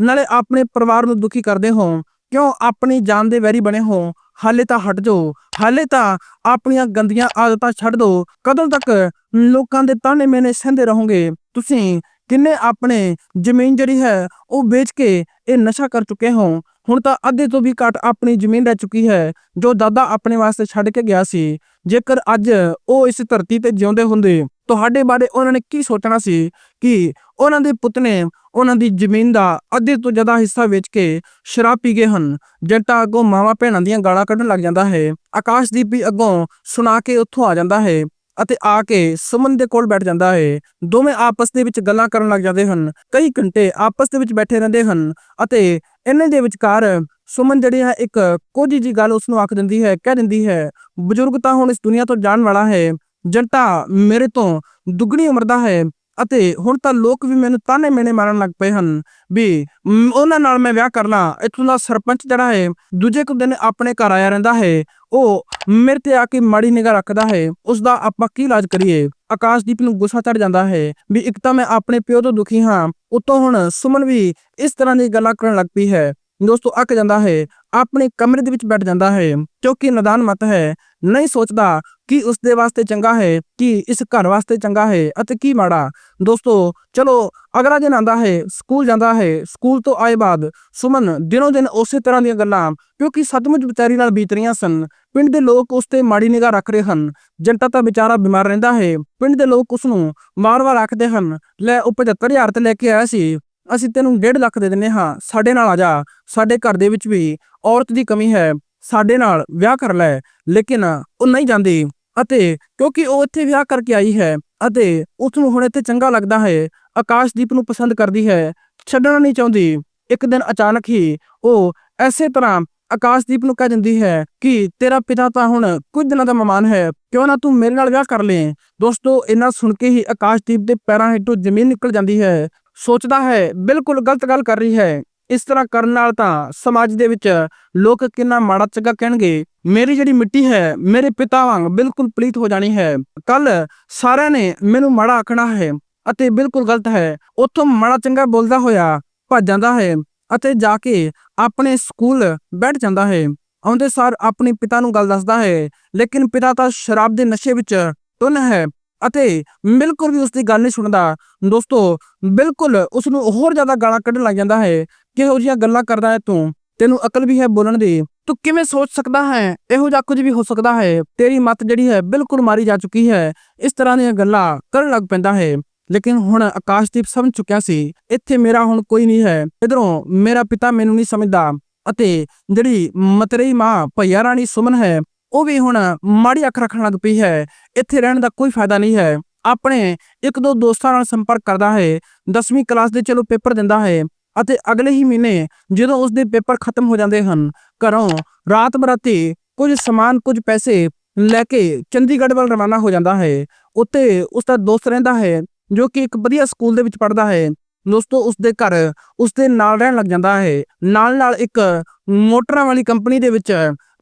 ਨਾਲੇ ਆਪਣੇ ਪਰਿਵਾਰ ਨੂੰ ਦੁਖੀ ਕਰਦੇ ਹੋ? ਕਿਉਂ ਆਪਣੀ ਜਾਨ ਦੇ ਵੈਰੀ ਬਣੇ ਹੋ? ਹਾਲੇ ਤਾਂ ਹਟ ਜਾਓ। ਹਾਲੇ ਤਾਂ ਆਪਣੀਆਂ ਗੰਦੀਆਂ ਆਦਤਾਂ ਛੱਡ ਦਿਓ ਕਦੋਂ ਤੱਕ ਲੋਕਾਂ ਦੇ ਤਾਨੇ ਮੈਨੇ ਸਹਿੰਦੇ ਰਹੋਗੇ? ਤੁਸੀਂ ਕਿੰਨੇ ਆਪਣੇ ਜ਼ਮੀਨ ਜਿਹੜੀ ਹੈ, ਉਹ ਵੇਚ ਕੇ ਇਹ ਨਸ਼ਾ ਕਰ ਚੁੱਕੇ ਹੋ? ਹੁਣ ਤਾਂ ਅੱਧੇ ਤੋਂ ਵੀ ਘੱਟ ਆਪਣੀ ਜ਼ਮੀਨ ਰਹਿ ਚੁੱਕੀ ਹੈ, ਜੋ ਦਾਦਾ ਆਪਣੇ ਵਾਸਤੇ ਛੱਡ ਕੇ ਗਿਆ ਸੀ। ਜੇਕਰ ਅੱਜ ਉਹ ਇਸ ਧਰਤੀ ਤੇ ਜਿਉਂਦੇ ਹੁੰਦੇ, ਤੁਹਾਡੇ ਬਾਰੇ ਉਹਨਾਂ ਨੇ ਕੀ ਸੋਚਣਾ ਸੀ? ਕਿ ਉਹਨਾਂ ਦੇ ਪੁੱਤ ਨੇ ਉਹਨਾਂ ਦੀ ਜ਼ਮੀਨ ਦਾ ਅੱਧੇ ਤੋਂ ਜ਼ਿਆਦਾ ਹਿੱਸਾ ਵੇਚ ਕੇ ਸ਼ਰਾਬ ਪੀ ਗਏ ਹਨ। ਜੱਟਾ ਅੱਗੋਂ ਮਾਵਾ ਭੈਣਾਂ ਦੀਆਂ ਗਾਲਾਂ ਕੱਢਣ ਲੱਗ ਜਾਂਦਾ ਹੈ। ਆਕਾਸ਼ਦੀਪ ਵੀ ਅੱਗੋਂ ਸੁਣਾ ਕੇ ਉੱਥੋਂ ਆ ਜਾਂਦਾ ਹੈ ਅਤੇ ਆ ਕੇ ਸੁਮਨ ਦੇ ਕੋਲ ਬੈਠ ਜਾਂਦਾ ਹੈ। ਦੋਵੇਂ ਆਪਸ ਦੇ ਵਿੱਚ ਗੱਲਾਂ ਕਰਨ ਲੱਗ ਜਾਂਦੇ ਹਨ। ਕਈ ਘੰਟੇ ਆਪਸ ਦੇ ਵਿੱਚ ਬੈਠੇ ਰਹਿੰਦੇ ਹਨ ਅਤੇ ਇਹਨਾਂ ਦੇ ਵਿਚਕਾਰ ਸੁਮਨ ਜਿਹੜੀ ਹੈ ਇੱਕ ਕੋਝੀ ਜੀ ਗੱਲ ਉਸ ਨੂੰ ਆਖ ਦਿੰਦੀ ਹੈ, ਕਹਿ ਦਿੰਦੀ ਹੈ, ਬਜ਼ੁਰਗ ਤਾਂ ਹੁਣ ਇਸ ਦੁਨੀਆ ਤੋਂ ਜਾਣ ਵਾਲਾ ਹੈ। ਜੰਟਾ ਮੇਰੇ ਤੋਂ ਦੁੱਗਣੀ ਉਮਰ ਦਾ ਹੈ। ਅਤੇ ਹੁਣ ਤਾਂ ਲੋਕ ਵੀ ਮੈਨੂੰ ਤਾਨੇ ਮੇਨੇ ਮਾਰਨ ਲੱਗ ਪਏ ਹਨ ਵੀ ਉਹਨਾਂ ਨਾਲ ਮੈਂ ਵਿਆਹ ਕਰਨਾ ਇੱਥੋਂ ਦਾ ਸਰਪੰਚ ਜਿਹੜਾ ਹੈ, ਦੂਜੇ ਕੁ ਦਿਨ ਆਪਣੇ ਘਰ ਆਇਆ ਰਹਿੰਦਾ ਹੈ। ਉਹ ਮੇਰੇ ਤੇ ਆ ਕੇ ਮਾੜੀ ਨਿਗਾਹ ਰੱਖਦਾ ਹੈ। ਉਸ ਦਾ ਆਪਾਂ ਕੀ ਇਲਾਜ ਕਰੀਏ? ਆਕਾਸ਼ਦੀਪ ਨੂੰ ਗੁੱਸਾ ਚੜ ਜਾਂਦਾ ਹੈ ਵੀ ਇੱਕ ਤਾਂ ਮੈਂ ਆਪਣੇ ਪਿਓ ਤੋਂ ਦੁਖੀ ਹਾਂ। ਉਤੋਂ ਹੁਣ ਸੁਮਨ ਵੀ ਇਸ ਤਰ੍ਹਾਂ ਦੀ ਗੱਲਾਂ ਕਰਨ ਲੱਗ ਪਈ ਹੈ। ਦੋਸਤੋ, ਅੱਕ ਜਾਂਦਾ ਹੈ। ਆਪਣੇ ਕਮਰੇ ਦੇ ਵਿੱਚ ਬੈਠ ਜਾਂਦਾ ਹੈ ਕਿਉਂਕਿ ਨਦਾਨ ਮਤ ਹੈ। ਨਹੀਂ ਸੋਚਦਾ ਕਿ ਉਸ ਦੇ ਵਾਸਤੇ ਚੰਗਾ ਹੈ, ਕਿ ਇਸ ਘਰ ਵਾਸਤੇ ਚੰਗਾ ਹੈ, ਅਤੇ ਕੀ ਮਾੜਾ। ਦੋਸਤੋ, ਚਲੋ, ਅਗਲਾ ਦਿਨ ਆਂਦਾ ਹੈ, ਸਕੂਲ ਜਾਂਦਾ ਹੈ। ਸਕੂਲ ਤੋਂ ਆਏ ਬਾਅਦ ਸੁਮਨ ਦਿਨੋਂ ਦਿਨ ਉਸੇ ਤਰ੍ਹਾਂ ਦੀਆਂ ਗੱਲਾਂ, ਕਿਉਂਕਿ ਸਤਮੁਜ ਵਿਚਾਰੀ ਨਾਲ ਬੀਤ ਰਹੀਆਂ ਸਨ। ਪਿੰਡ ਦੇ ਲੋਕ ਉਸ ਤੇ ਮਾੜੀ ਨਿਗਾਹ ਰੱਖ ਰਹੇ ਹਨ। ਜੰਟਾ ਤਾਂ ਵਿਚਾਰਾ ਬਿਮਾਰ ਰਹਿੰਦਾ ਹੈ। ਪਿੰਡ ਦੇ ਲੋਕ ਉਸ ਨੂੰ ਵਾਰ-ਵਾਰ ਆਖਦੇ ਹਨ, ਲੈ, ਉਹ 75000 ਤੇ ਲੈ ਕੇ ਆਇਆ ਸੀ। ਅਸੀਂ ਤੈਨੂੰ 1.5 ਲੱਖ ਦੇ ਦਿੰਨੇ ਹਾਂ, ਸਾਡੇ ਨਾਲ ਆ ਜਾ, ਸਾਡੇ ਘਰ ਦੇ ਵਿੱਚ ਵੀ ਔਰਤ ਦੀ ਕਮੀ ਹੈ, ਸਾਡੇ ਨਾਲ ਵਿਆਹ ਕਰ ਲੈ, ਲੇਕਿਨ ਉਹ ਨਹੀਂ ਜਾਂਦੀ। ਅਤੇ ਕਿਉਂਕਿ ਉਹ ਇੱਥੇ ਵਿਆਹ ਕਰਕੇ ਆਈ ਹੈ, ਅਤੇ ਉਸ ਨੂੰ ਹੁਣ ਇੱਥੇ ਚੰਗਾ ਲੱਗਦਾ ਹੈ, ਆਕਾਸ਼ਦੀਪ ਨੂੰ ਪਸੰਦ ਕਰਦੀ ਹੈ, ਛੱਡਣਾ ਨਹੀਂ ਚਾਹੁੰਦੀ। ਇੱਕ ਦਿਨ ਅਚਾਨਕ ਹੀ ਉਹ ਐਸੇ ਤਰ੍ਹਾਂ ਆਕਾਸ਼ਦੀਪ ਨੂੰ ਕਹਿ ਦਿੰਦੀ ਹੈ ਕਿ ਤੇਰਾ ਪਿਤਾ ਤਾਂ ਹੁਣ ਕੁਝ ਦਿਨਾਂ ਦਾ ਮਹਿਮਾਨ ਹੈ, ਕਿਉਂ ਨਾ ਤੂੰ ਮੇਰੇ ਨਾਲ ਵਿਆਹ ਕਰ ਲੈ ਦੋਸਤੋ ਇਹਨਾਂ ਸੁਣ ਕੇ ਹੀ ਆਕਾਸ਼ਦੀਪ ਦੇ ਪੈਰਾਂ ਹੇਠੋਂ ਜ਼ਮੀਨ ਨਿਕਲ ਜਾਂਦੀ ਹੈ ਸੋਚਦਾ ਹੈ, ਬਿਲਕੁਲ ਗਲਤ ਗੱਲ ਕਰ ਰਹੀ ਹੈ। ਇਸ ਤਰ੍ਹਾਂ ਕਰਨ ਨਾਲ ਤਾਂ ਸਮਾਜ ਦੇ ਵਿੱਚ ਲੋਕ ਕਿੰਨਾ ਮਾੜਾ ਚੰਗਾ ਕਹਿਣਗੇ, ਮੇਰੀ ਜਿਹੜੀ ਮਿੱਟੀ ਹੈ, ਮੇਰੇ ਪਿਤਾ ਵਾਂਗ ਬਿਲਕੁਲ ਪਲੀਤ ਹੋ ਜਾਣੀ ਹੈ। ਕੱਲ ਸਾਰਿਆਂ ਨੇ ਮੈਨੂੰ ਮਾੜਾ ਆਖਣਾ ਹੈ ਅਤੇ ਬਿਲਕੁਲ ਗਲਤ ਹੈ। ਉੱਥੋਂ ਮਾੜਾ ਚੰਗਾ ਬੋਲਦਾ ਹੋਇਆ ਭੱਜ ਜਾਂਦਾ ਹੈ ਅਤੇ ਜਾ ਕੇ ਆਪਣੇ ਸਕੂਲ ਬੈਠ ਜਾਂਦਾ ਹੈ। ਆਉਂਦੇ ਸਾਰ ਆਪਣੇ ਪਿਤਾ ਨੂੰ ਗੱਲ ਦੱਸਦਾ ਹੈ, ਲੇਕਿਨ ਪਿਤਾ ਤਾਂ ਸ਼ਰਾਬ ਦੇ ਨਸ਼ੇ ਵਿੱਚ ਟੁੰਨ ਹੈ। ਅਤੇ ਬਿਲਕੁਲ ਵੀ ਉਸ ਦੀ ਗੱਲ ਨਹੀਂ ਸੁਣਦਾ। ਦੋਸਤੋ, ਬਿਲਕੁਲ ਉਸ ਨੂੰ ਹੋਰ ਜ਼ਿਆਦਾ ਗਾਲਾਂ ਕੱਢਣ ਲੱਗ ਜਾਂਦਾ ਹੈ ਕਿਹੋ ਜਿਹੀਆਂ ਗੱਲਾਂ ਕਰਦਾ ਹੈ ਤੂੰ। ਤੈਨੂੰ ਅਕਲ ਵੀ ਹੈ ਬੋਲਣ ਦੀ। ਤੂੰ ਕਿਵੇਂ ਸੋਚ ਸਕਦਾ ਹੈ? ਇਹੋ ਜਿਹਾ ਕੁਝ ਵੀ ਹੋ ਸਕਦਾ ਹੈ। ਤੇਰੀ ਮੱਤ ਜਿਹੜੀ ਹੈ ਬਿਲਕੁਲ ਮਾਰੀ ਜਾ ਚੁੱਕੀ ਹੈ। ਇਸ ਤਰ੍ਹਾਂ ਦੀਆਂ ਗੱਲਾਂ ਕਰਨ ਲੱਗ ਪੈਂਦਾ ਹੈ। ਲੇਕਿਨ ਹੁਣ ਆਕਾਸ਼ਦੀਪ ਸਮਝ ਚੁੱਕਿਆ ਸੀ, ਇੱਥੇ ਮੇਰਾ ਹੁਣ ਕੋਈ ਨਹੀਂ ਹੈ। ਇਧਰੋਂ ਮੇਰਾ ਪਿਤਾ ਮੈਨੂੰ ਨਹੀਂ ਸਮਝਦਾ। ਅਤੇ ਜਿਹੜੀ ਮਤਰੇਈ ਮਾਂ ਭਈਆ ਰਾਣੀ ਸੁਮਨ ਹੈ ਉਹ ਵੀ ਹੁਣ ਮਾੜੀ ਅੱਖ ਰੱਖਣ ਲੱਗ ਪਈ ਹੈ। ਇੱਥੇ ਰਹਿਣ ਦਾ ਕੋਈ ਫਾਇਦਾ ਨਹੀਂ ਹੈ। ਆਪਣੇ ਇੱਕ ਦੋ ਦੋਸਤਾਂ ਨਾਲ ਸੰਪਰਕ ਕਰਦਾ ਹੈ। 10ਵੀਂ ਕਲਾਸ ਦੇ ਚਲੋ ਪੇਪਰ ਦਿੰਦਾ ਹੈ ਅਤੇ ਅਗਲੇ ਹੀ ਮਹੀਨੇ ਜਦੋਂ ਉਸ ਦੇ ਪੇਪਰ ਖਤਮ ਹੋ ਜਾਂਦੇ ਹਨ, ਘਰੋਂ ਰਾਤ ਬਰਾਤੀ ਕੁਝ ਸਮਾਨ, ਕੁਝ ਪੈਸੇ ਲੈ ਕੇ ਚੰਡੀਗੜ੍ਹ ਵੱਲ ਰਵਾਨਾ ਹੋ ਜਾਂਦਾ ਹੈ। ਉੱਤੇ ਉਸ ਦਾ ਦੋਸਤ ਰਹਿੰਦਾ ਹੈ, ਜੋ ਕਿ ਇੱਕ ਵਧੀਆ ਸਕੂਲ ਦੇ ਵਿੱਚ ਪੜ੍ਹਦਾ ਹੈ। ਦੋਸਤੋ ਉਸ ਦੇ ਘਰ ਉਸ ਦੇ ਨਾਲ ਰਹਿਣ ਲੱਗ ਜਾਂਦਾ ਹੈ ਨਾਲ ਨਾਲ ਇੱਕ ਮੋਟਰਾਂ ਵਾਲੀ ਕੰਪਨੀ ਦੇ ਵਿੱਚ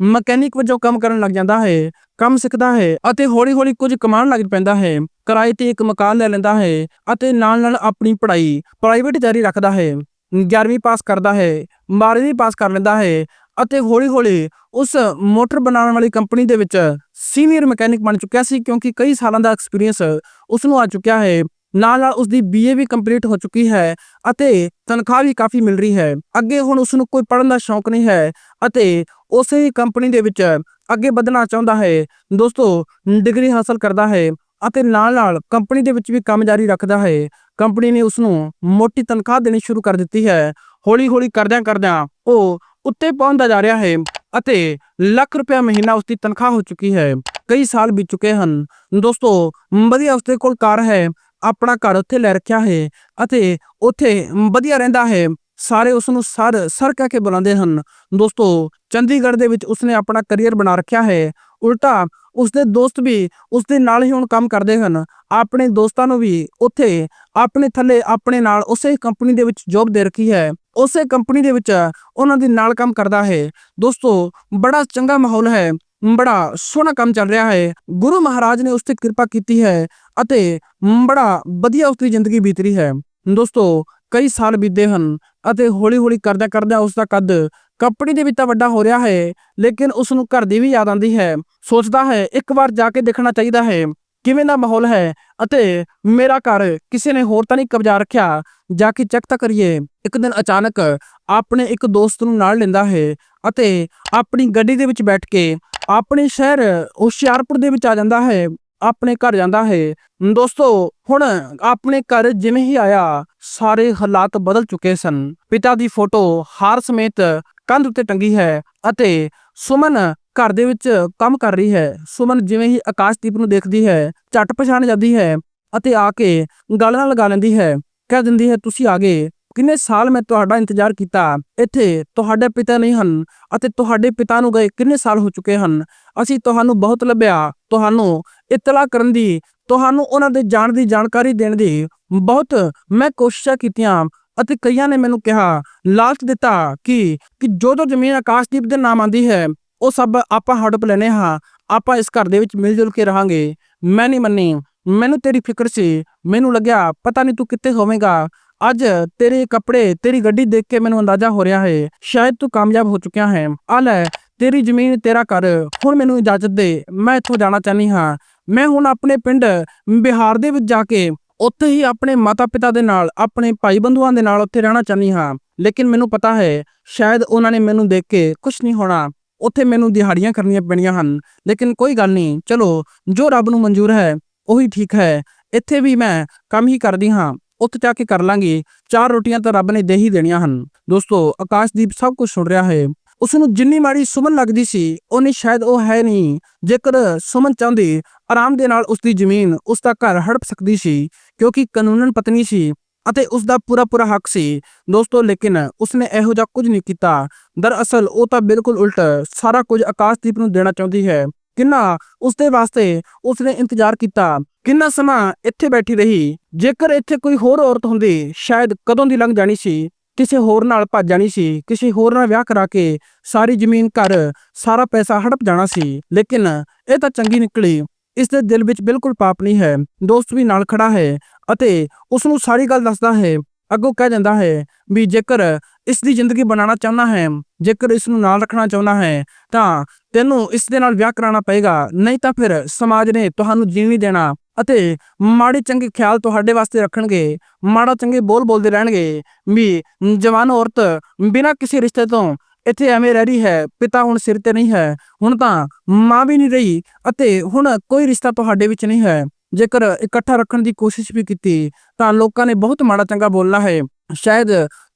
ਮਕੈਨਿਕ ਵਜੋਂ ਕੰਮ ਕਰਨ ਲੱਗ ਜਾਂਦਾ ਹੈ ਕੰਮ ਸਿੱਖਦਾ ਹੈ ਅਤੇ ਹੌਲੀ-ਹੌਲੀ ਕੁਝ ਕਮਾਉਣ ਲੱਗ ਪੈਂਦਾ ਹੈ ਕਿਰਾਏ ਤੇ ਇੱਕ ਮਕਾਨ ਲੈ ਲੈਂਦਾ ਹੈ ਅਤੇ ਨਾਲ ਨਾਲ ਆਪਣੀ ਪੜ੍ਹਾਈ ਪ੍ਰਾਈਵੇਟ ਜਾਰੀ ਰੱਖਦਾ ਹੈ 11ਵੀਂ ਪਾਸ ਕਰਦਾ ਹੈ 12ਵੀਂ ਪਾਸ ਕਰ ਲੈਂਦਾ ਹੈ ਅਤੇ ਹੌਲੀ-ਹੌਲੀ ਉਸ ਮੋਟਰ ਬਣਾਉਣ ਵਾਲੀ ਕੰਪਨੀ ਦੇ ਵਿੱਚ ਸੀਨੀਅਰ ਮਕੈਨਿਕ ਬਣ ਚੁੱਕਿਆ ਸੀ ਕਿਉਂਕਿ ਕਈ ਸਾਲਾਂ ਦਾ ਐਕਸਪੀਰੀਅੰਸ ਉਸ ਨੂੰ ਆ ਚੁੱਕਿਆ ਹੈ ਨਾਲ ਨਾਲ ਉਸ ਦੀ ਬੀਏ ਵੀ ਕੰਪਲੀਟ ਹੋ ਚੁੱਕੀ ਹੈ ਅਤੇ ਤਨਖਾਹ ਵੀ ਕਾਫੀ ਮਿਲ ਰਹੀ ਹੈ। ਅੱਗੇ ਹੁਣ ਉਸ ਨੂੰ ਕੋਈ ਪੜ੍ਹਨ ਦਾ ਸ਼ੌਂਕ ਨਹੀਂ ਹੈ ਅਤੇ ਉਸੇ ਹੀ ਕੰਪਨੀ ਦੇ ਵਿੱਚ ਅੱਗੇ ਵਧਣਾ ਚਾਹੁੰਦਾ ਹੈ। ਦੋਸਤੋ ਡਿਗਰੀ ਹਾਸਲ ਕਰਦਾ ਹੈ ਅਤੇ ਨਾਲ ਨਾਲ ਕੰਪਨੀ ਦੇ ਵਿੱਚ ਵੀ ਕੰਮ ਜਾਰੀ ਰੱਖਦਾ ਹੈ। ਕੰਪਨੀ ਨੇ ਉਸ ਨੂੰ ਮੋਟੀ ਤਨਖਾਹ ਦੇਣੀ ਸ਼ੁਰੂ ਕਰ ਦਿੱਤੀ ਹੈ। ਹੌਲੀ ਹੌਲੀ ਕਰਦਿਆਂ ਕਰਦਿਆਂ ਉਹ ਉੱਤੇ ਪਹੁੰਚਦਾ ਜਾ ਰਿਹਾ ਹੈ ਅਤੇ ਲੱਖ ਰੁਪਏ ਮਹੀਨਾ ਉਸ ਦੀ ਤਨਖਾਹ ਹੋ ਚੁੱਕੀ ਹੈ। ਕਈ ਸਾਲ ਬੀਤ ਚੁੱਕੇ ਹਨ। ਦੋਸਤੋ, ਵਧੀਆ ਉਸ ਦੇ ਕੋਲ ਕਾਰ ਹੈ ਆਪਣਾ ਘਰ ਉੱਥੇ ਲੈ ਰੱਖਿਆ ਹੈ ਅਤੇ ਉੱਥੇ ਵਧੀਆ ਰਹਿੰਦਾ ਹੈ। ਸਾਰੇ ਉਸ ਨੂੰ ਸਰ ਸਰ ਕਹਿ ਕੇ ਬੁਲਾਉਂਦੇ ਹਨ। ਦੋਸਤੋ, ਚੰਡੀਗੜ੍ਹ ਦੇ ਵਿੱਚ ਉਸਨੇ ਆਪਣਾ ਕੈਰੀਅਰ ਬਣਾ ਰੱਖਿਆ ਹੈ। ਉਲਟਾ ਉਸਦੇ ਦੋਸਤ ਵੀ ਉਸਦੇ ਨਾਲ ਹੀ ਹੁਣ ਕੰਮ ਕਰਦੇ ਹਨ। ਆਪਣੇ ਦੋਸਤਾਂ ਨੂੰ ਵੀ ਉੱਥੇ ਆਪਣੇ ਥੱਲੇ ਆਪਣੇ ਨਾਲ ਉਸੇ ਕੰਪਨੀ ਦੇ ਵਿੱਚ ਜੌਬ ਦੇ ਰੱਖੀ ਹੈ। ਉਸੇ ਕੰਪਨੀ ਦੇ ਵਿੱਚ ਉਹਨਾਂ ਦੇ ਨਾਲ ਕੰਮ ਕਰਦਾ ਹੈ। ਦੋਸਤੋ, ਬੜਾ ਚੰਗਾ ਮਾਹੌਲ ਹੈ। ਬੜਾ ਸੋਹਣਾ ਕੰਮ ਚੱਲ ਰਿਹਾ ਹੈ। ਗੁਰੂ ਮਹਾਰਾਜ ਨੇ ਉਸ ਤੇ ਕਿਰਪਾ ਕੀਤੀ ਹੈ ਅਤੇ ਬੜਾ ਵਧੀਆ ਉਸ ਦੀ ਜ਼ਿੰਦਗੀ ਬੀਤ ਰਹੀ ਹੈ। ਦੋਸਤੋ, ਕਈ ਸਾਲ ਬੀਤੇ ਹਨ ਅਤੇ ਹੌਲੀ-ਹੌਲੀ ਕਰਦਿਆਂ ਕਰਦਿਆਂ ਉਸ ਦਾ ਕੱਦ ਕੰਪਨੀ ਦੇ ਵਿੱਚ ਤਾਂ ਵੱਡਾ ਹੋ ਰਿਹਾ ਹੈ, ਲੇਕਿਨ ਉਸ ਨੂੰ ਘਰ ਦੀ ਵੀ ਯਾਦ ਆਉਂਦੀ ਹੈ। ਸੋਚਦਾ ਹੈ, ਇੱਕ ਵਾਰ ਜਾ ਕੇ ਦੇਖਣਾ ਚਾਹੀਦਾ ਹੈ, ਕਿਵੇਂ ਦਾ ਮਾਹੌਲ ਹੈ ਅਤੇ ਮੇਰਾ ਘਰ ਕਿਸੇ ਨੇ ਹੋਰ ਤਾਂ ਨਹੀਂ ਕਬਜ਼ਾ ਰੱਖਿਆ? ਜਾ ਕੇ ਚੈੱਕ ਤਾਂ ਕਰੀਏ। ਇੱਕ ਦਿਨ ਅਚਾਨਕ ਆਪਣੇ ਇੱਕ ਦੋਸਤ ਨੂੰ ਨਾਲ ਲੈਂਦਾ ਹੈ ਅਤੇ ਆਪਣੀ ਗੱਡੀ ਦੇ ਵਿੱਚ ਬੈਠ ਕੇ ਆਪਣੇ ਸ਼ਹਿਰ ਹੁਸ਼ਿਆਰਪੁਰ ਦੇ ਵਿੱਚ ਆ ਜਾਂਦਾ ਹੈ, ਆਪਣੇ ਘਰ ਜਾਂਦਾ ਹੈ। ਦੋਸਤੋ, ਹੁਣ ਆਪਣੇ ਘਰ ਜਿਵੇਂ ਹੀ ਆਇਆ, ਸਾਰੇ ਹਾਲਾਤ ਬਦਲ ਚੁੱਕੇ ਸਨ। ਪਿਤਾ ਦੀ ਫੋਟੋ ਹਾਰ ਸਮੇਤ ਕੰਧ ਉੱਤੇ ਟੰਗੀ ਹੈ ਅਤੇ ਸੁਮਨ ਘਰ ਦੇ ਵਿੱਚ ਕੰਮ ਕਰ ਰਹੀ ਹੈ। ਸੁਮਨ ਜਿਵੇਂ ਹੀ ਆਕਾਸ਼ਦੀਪ ਨੂੰ ਦੇਖਦੀ ਹੈ, ਝਟ ਪਛਾਣ ਜਾਂਦੀ ਹੈ ਅਤੇ ਆ ਕੇ ਗੱਲ ਨਾਲ ਲਗਾ ਲੈਂਦੀ ਹੈ, ਕਹਿ ਦਿੰਦੀ ਹੈ, ਤੁਸੀਂ ਆ ਗਏ। ਕਿੰਨੇ ਸਾਲ ਮੈਂ ਤੁਹਾਡਾ ਇੰਤਜ਼ਾਰ ਕੀਤਾ? ਇੱਥੇ ਤੁਹਾਡੇ ਪਿਤਾ ਨਹੀਂ ਹਨ ਅਤੇ ਤੁਹਾਡੇ ਪਿਤਾ ਨੂੰ ਗਏ ਕਿੰਨੇ ਸਾਲ ਹੋ ਚੁੱਕੇ ਹਨ? ਅਸੀਂ ਤੁਹਾਨੂੰ ਬਹੁਤ ਲੱਭਿਆ। ਤੁਹਾਨੂੰ ਇਤਲਾ ਕਰਨ ਦੀ, ਤੁਹਾਨੂੰ ਉਹਨਾਂ ਦੇ ਜਾਣ ਦੀ ਜਾਣਕਾਰੀ ਦੇਣ ਦੀ ਬਹੁਤ ਮੈਂ ਕੋਸ਼ਿਸ਼ਾਂ ਕੀਤੀਆਂ ਅਤੇ ਕਈਆਂ ਨੇ ਮੈਨੂੰ ਕਿਹਾ, ਲਾਲਚ ਦਿੱਤਾ ਕਿ ਕਿ ਜੋ ਜੋ ਜ਼ਮੀਨ ਆਕਾਸ਼ਦੀਪ ਦੇ ਨਾਮ ਆਂਦੀ ਹੈ, ਉਹ ਸਭ ਆਪਾਂ ਹੜਪ ਲੈਨੇ ਹਾਂ। ਆਪਾਂ ਇਸ ਘਰ ਦੇ ਵਿੱਚ ਮਿਲ ਜੁਲ ਕੇ ਰਹਾਂਗੇ। ਮੈਂ ਨਹੀਂ ਮੰਨੀ। ਮੈਨੂੰ ਤੇਰੀ ਫਿਕਰ ਸੀ। ਮੈਨੂੰ ਲੱਗਿਆ, ਪਤਾ ਨਹੀਂ ਤੂੰ ਕਿੱਥੇ ਹੋਵੇਂਗਾ। ਅੱਜ ਤੇਰੇ ਕੱਪੜੇ, ਤੇਰੀ ਗੱਡੀ ਦੇਖ ਕੇ ਮੈਨੂੰ ਅੰਦਾਜ਼ਾ ਹੋ ਰਿਹਾ ਹੈ, ਸ਼ਾਇਦ ਤੂੰ ਕਾਮਯਾਬ ਹੋ ਚੁੱਕਿਆ ਹੈ। ਆ ਲੈ, ਤੇਰੀ ਜ਼ਮੀਨ ਤੇਰਾ ਘਰ, ਹੁਣ ਮੈਨੂੰ ਇਜਾਜ਼ਤ ਦੇ, ਮੈਂ ਇੱਥੋਂ ਜਾਣਾ ਚਾਹਨੀ ਹਾਂ। ਮੈਂ ਹੁਣ ਆਪਣੇ ਪਿੰਡ ਬਿਹਾਰ ਦੇ ਵਿੱਚ ਜਾ ਕੇ ਉੱਥੇ ਹੀ ਆਪਣੇ ਮਾਤਾ-ਪਿਤਾ ਦੇ ਨਾਲ, ਆਪਣੇ ਭਾਈ ਬੰਧੂਆਂ ਦੇ ਨਾਲ ਉੱਥੇ ਰਹਿਣਾ ਚਾਹਨੀ ਹਾਂ। ਲੇਕਿਨ ਮੈਨੂੰ ਪਤਾ ਹੈ, ਸ਼ਾਇਦ ਉਹਨਾਂ ਨੇ ਮੈਨੂੰ ਦੇਖ ਕੇ ਕੁਝ ਨਹੀਂ ਹੋਣਾ। ਉੱਥੇ ਮੈਨੂੰ ਦਿਹਾੜੀਆਂ ਕਰਨੀਆਂ ਪੈਣੀਆਂ ਹਨ। ਲੇਕਿਨ ਕੋਈ ਗੱਲ ਨਹੀਂ, ਚਲੋ, ਜੋ ਰੱਬ ਨੂੰ ਮਨਜ਼ੂਰ ਹੈ, ਉਹੀ ਠੀਕ ਹੈ। ਇੱਥੇ ਵੀ ਮੈਂ ਕੰਮ ਹੀ ਕਰਦੀ ਹਾਂ। ਉੱਥੇ ਜਾ ਕੇ ਕਰ ਲਾਂਗੀ। ਚਾਰ ਰੋਟੀਆਂ ਤਾਂ ਰੱਬ ਨੇ ਦੇ ਹੀ ਦੇਣੀਆਂ ਹਨ। ਦੋਸਤੋ ਆਕਾਸ਼ਦੀਪ ਸਭ ਕੁਝ ਸੁਣ ਰਿਹਾ ਹੈ। ਉਸ ਨੂੰ ਜਿੰਨੀ ਮਾੜੀ ਸੁਮਨ ਲੱਗਦੀ ਸੀ ਉਨੀ ਸ਼ਾਇਦ ਉਹ ਹੈ ਨਹੀਂ। ਜੇਕਰ ਸੁਮਨ ਚਾਹੁੰਦੀ, ਆਰਾਮ ਦੇ ਨਾਲ ਉਸ ਦੀ ਜ਼ਮੀਨ ਉਸ ਦਾ ਘਰ ਹੜਪ ਸਕਦੀ ਸੀ, ਕਿਉਂਕਿ ਕਾਨੂੰਨਨ ਪਤਨੀ ਸੀ ਅਤੇ ਉਸ ਦਾ ਪੂਰਾ ਪੂਰਾ ਹੱਕ ਸੀ। ਦੋਸਤੋ, ਲੇਕਿਨ ਉਸਨੇ ਇਹੋ ਜਿਹਾ ਕੁਝ ਨਹੀਂ ਕੀਤਾ। ਦਰਅਸਲ, ਉਹ ਤਾਂ ਬਿਲਕੁਲ ਉਲਟ ਸਾਰਾ ਕੁਝ ਆਕਾਸ਼ਦੀਪ ਨੂੰ ਦੇਣਾ ਚਾਹੁੰਦੀ ਹੈ। ਕਿੰਨਾ ਉਸਦੇ ਵਾਸਤੇ ਉਸਨੇ ਇੰਤਜ਼ਾਰ ਕੀਤਾ। ਕਿੰਨਾ ਸਮਾਂ ਇੱਥੇ ਬੈਠੀ ਰਹੀ। ਜੇਕਰ ਇੱਥੇ ਕੋਈ ਹੋਰ ਔਰਤ ਹੁੰਦੀ, ਸ਼ਾਇਦ ਕਦੋਂ ਦੀ ਲੰਘ ਜਾਣੀ ਸੀ? ਕਿਸੇ ਹੋਰ ਨਾਲ ਭੱਜ ਜਾਣੀ ਸੀ? ਕਿਸੇ ਹੋਰ ਨਾਲ ਵਿਆਹ ਕਰਾ ਕੇ ਸਾਰੀ ਜ਼ਮੀਨ, ਘਰ, ਸਾਰਾ ਪੈਸਾ ਹੜਪ ਜਾਣਾ ਸੀ? ਲੇਕਿਨ ਇਹ ਤਾਂ ਚੰਗੀ ਨਿਕਲੀ। ਇਸ ਦੇ ਦਿਲ ਵਿੱਚ ਬਿਲਕੁਲ ਪਾਪ ਨਹੀਂ ਹੈ। ਦੋਸਤ ਵੀ ਨਾਲ ਖੜਾ ਹੈ ਅਤੇ ਉਸ ਨੂੰ ਸਾਰੀ ਗੱਲ ਦੱਸਦਾ ਹੈ ਅੱਗੋਂ ਕਹਿ ਦਿੰਦਾ ਹੈ ਵੀ ਜੇਕਰ ਇਸ ਦੀ ਜ਼ਿੰਦਗੀ ਬਣਾਉਣਾ ਚਾਹੁੰਦਾ ਹੈ, ਜੇਕਰ ਇਸ ਨੂੰ ਨਾਲ ਰੱਖਣਾ ਚਾਹੁੰਦਾ ਹੈ, ਤਾਂ ਤੈਨੂੰ ਇਸ ਦੇ ਨਾਲ ਵਿਆਹ ਕਰਾਉਣਾ ਪਏਗਾ। ਨਹੀਂ ਤਾਂ ਫਿਰ ਸਮਾਜ ਨੇ ਤੁਹਾਨੂੰ ਜੀਣ ਨਹੀਂ ਦੇਣਾ ਅਤੇ ਮਾੜੇ ਚੰਗੇ ਖਿਆਲ ਤੁਹਾਡੇ ਵਾਸਤੇ ਰੱਖਣਗੇ, ਮਾੜਾ ਚੰਗੇ ਬੋਲ ਬੋਲਦੇ ਰਹਿਣਗੇ। ਵੀ ਜਵਾਨ ਔਰਤ ਬਿਨਾਂ ਕਿਸੇ ਰਿਸ਼ਤੇ ਤੋਂ ਇੱਥੇ ਐਵੇਂ ਰਹਿ ਰਹੀ ਹੈ, ਪਿਤਾ ਹੁਣ ਸਿਰ ਤੇ ਨਹੀਂ ਹੈ, ਹੁਣ ਤਾਂ ਮਾਂ ਵੀ ਨਹੀਂ ਰਹੀ ਅਤੇ ਹੁਣ ਕੋਈ ਰਿਸ਼ਤਾ ਤੁਹਾਡੇ ਵਿੱਚ ਨਹੀਂ ਹੈ। ਜੇਕਰ ਇਕੱਠਾ ਰੱਖਣ ਦੀ ਕੋਸ਼ਿਸ਼ ਵੀ ਕੀਤੀ, ਤਾਂ ਲੋਕਾਂ ਨੇ ਬਹੁਤ ਮਾੜਾ ਚੰਗਾ ਬੋਲਣਾ ਹੈ। ਸ਼ਾਇਦ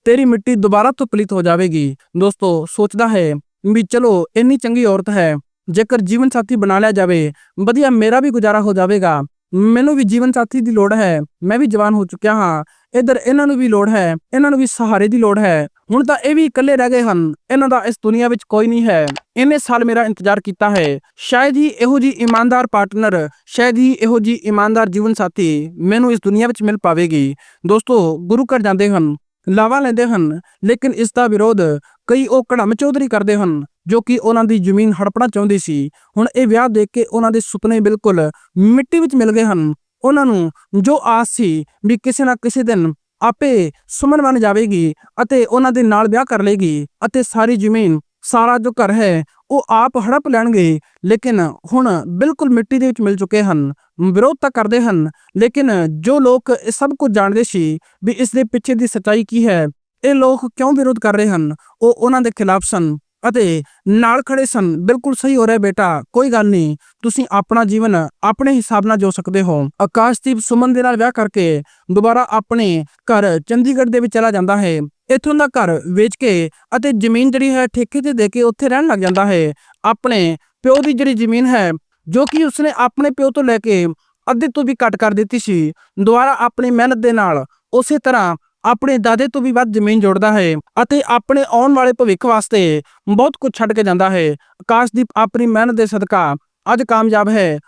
ਤੇਰੀ ਮਿੱਟੀ ਦੁਬਾਰਾ ਤੋਂ ਪਲੀਤ ਹੋ ਜਾਵੇਗੀ। ਦੋਸਤੋ, ਸੋਚਦਾ ਹੈ ਵੀ ਚਲੋ, ਇੰਨੀ ਚੰਗੀ ਔਰਤ ਹੈ। ਜੇਕਰ ਜੀਵਨ ਸਾਥੀ ਬਣਾ ਲਿਆ ਜਾਵੇ, ਵਧੀਆ ਮੇਰਾ ਵੀ ਗੁਜ਼ਾਰਾ ਹੋ ਜਾਵੇਗਾ। ਮੈਨੂੰ ਵੀ ਜੀਵਨ ਸਾਥੀ ਦੀ ਲੋੜ ਹੈ। ਮੈਂ ਵੀ ਜਵਾਨ ਹੋ ਚੁੱਕਿਆ ਹਾਂ। ਇਧਰ ਇਹਨਾਂ ਨੂੰ ਵੀ ਲੋੜ ਹੈ। ਇਹਨਾਂ ਨੂੰ ਵੀ ਸਹਾਰੇ ਦੀ ਲੋੜ ਹੈ। ਹੁਣ ਤਾਂ ਇਹ ਵੀ ਇਕੱਲੇ ਰਹਿ ਗਏ ਹਨ। ਇਹਨਾਂ ਦਾ ਇਸ ਦੁਨੀਆ ਵਿੱਚ ਕੋਈ ਨਹੀਂ ਹੈ। ਇਹਨੇ ਸਾਲ ਮੇਰਾ ਇੰਤਜ਼ਾਰ ਕੀਤਾ ਹੈ। ਸ਼ਾਇਦ ਹੀ ਇਹੋ ਜੀ ਇਮਾਨਦਾਰ ਪਾਰਟਨਰ, ਸ਼ਾਇਦ ਹੀ ਇਹੋ ਜੀ ਇਮਾਨਦਾਰ ਜੀਵਨ ਸਾਥੀ ਮੈਨੂੰ ਇਸ ਦੁਨੀਆ ਵਿੱਚ ਮਿਲ ਪਾਵੇਗੀ। ਦੋਸਤੋ, ਗੁਰੂ ਘਰ ਜਾਂਦੇ ਹਨ, ਲਾਵਾ ਲੈਂਦੇ ਹਨ, ਲੇਕਿਨ ਇਸ ਦਾ ਵਿਰੋਧ ਕਈ ਉਹ ਕੜਮ ਚੌਧਰੀ ਕਰਦੇ ਹਨ, ਜੋ ਕਿ ਉਹਨਾਂ ਦੀ ਜ਼ਮੀਨ ਹੜਪਣਾ ਚਾਹੁੰਦੀ ਸੀ। ਹੁਣ ਇਹ ਵਿਆਹ ਦੇਖ ਕੇ ਉਹਨਾਂ ਦੇ ਸੁਪਨੇ ਬਿਲਕੁਲ ਮਿੱਟੀ ਵਿੱਚ ਮਿਲ ਗਏ ਹਨ। ਉਹਨਾਂ ਨੂੰ ਜੋ ਆਸ ਸੀ ਵੀ ਕਿਸੇ ਨਾ ਕਿਸੇ ਦਿਨ ਆਪੇ ਸੁਮਨ ਬਣ ਜਾਵੇਗੀ ਅਤੇ ਉਹਨਾਂ ਦੇ ਨਾਲ ਵਿਆਹ ਕਰ ਲੇਗੀ ਅਤੇ ਸਾਰੀ ਜ਼ਮੀਨ ਸਾਰਾ ਜੋ ਘਰ ਹੈ, ਉਹ ਆਪ ਹੜਪ ਲੈਣਗੇ। ਲੇਕਿਨ ਹੁਣ ਬਿਲਕੁਲ ਮਿੱਟੀ ਦੇ ਵਿੱਚ ਮਿਲ ਚੁੱਕੇ ਹਨ, ਵਿਰੋਧ ਤਾਂ ਕਰਦੇ ਹਨ, ਲੇਕਿਨ ਜੋ ਲੋਕ ਇਹ ਸਭ ਕੁਝ ਜਾਣਦੇ ਸੀ ਵੀ ਇਸ ਦੇ ਪਿੱਛੇ ਦੀ ਸੱਚਾਈ ਕੀ ਹੈ, ਇਹ ਲੋਕ ਕਿਉਂ ਵਿਰੋਧ ਕਰ ਰਹੇ ਹਨ, ਉਹ ਉਹਨਾਂ ਦੇ ਖਿਲਾਫ ਸਨ। ਅਤੇ ਨਾਲ ਖੜੇ ਸਨ। ਬਿਲਕੁਲ ਸਹੀ ਹੋ ਰਿਹਾ ਬੇਟਾ, ਕੋਈ ਗੱਲ ਨਹੀਂ। ਤੁਸੀਂ ਆਪਣਾ ਜੀਵਨ ਆਪਣੇ ਹਿਸਾਬ ਨਾਲ ਜੋ ਸਕਦੇ ਹੋ। ਆਕਾਸ਼ਦੀਪ ਸੁਮਨ ਦੇ ਨਾਲ ਵਿਆਹ ਕਰਕੇ ਦੁਬਾਰਾ ਆਪਣੇ ਘਰ ਚੰਡੀਗੜ੍ਹ ਦੇ ਵਿੱਚ ਚਲਾ ਜਾਂਦਾ ਹੈ। ਇੱਥੋਂ ਦਾ ਘਰ ਵੇਚ ਕੇ ਅਤੇ ਜ਼ਮੀਨ ਜਿਹੜੀ ਹੈ ਠੇਕੇ ਤੇ ਦੇ ਕੇ ਉੱਥੇ ਰਹਿਣ ਲੱਗ ਜਾਂਦਾ ਹੈ। ਆਪਣੇ ਪਿਓ ਦੀ ਜਿਹੜੀ ਜ਼ਮੀਨ ਹੈ, ਜੋ ਕਿ ਉਸਨੇ ਆਪਣੇ ਪਿਓ ਤੋਂ ਲੈ ਕੇ ਅੱਧੇ ਤੋਂ ਵੀ ਘੱਟ ਕਰ ਦਿੱਤੀ ਸੀ, ਦੁਬਾਰਾ ਆਪਣੀ ਮਿਹਨਤ ਦੇ ਨਾਲ ਉਸੇ ਤਰ੍ਹਾਂ ਆਪਣੇ ਦਾਦੇ ਤੋਂ ਵੀ ਵੱਧ ਜ਼ਮੀਨ ਜੋੜਦਾ ਹੈ ਅਤੇ ਆਪਣੇ ਆਉਣ ਵਾਲੇ ਭਵਿੱਖ ਵਾਸਤੇ ਬਹੁਤ ਕੁਝ ਛੱਡ ਕੇ ਜਾਂਦਾ ਹੈ। ਆਕਾਸ਼ਦੀਪ ਆਪਣੀ ਮਿਹਨਤ ਦੇ ਸਦਕਾ ਅੱਜ ਕਾਮਯਾਬ ਹੈ।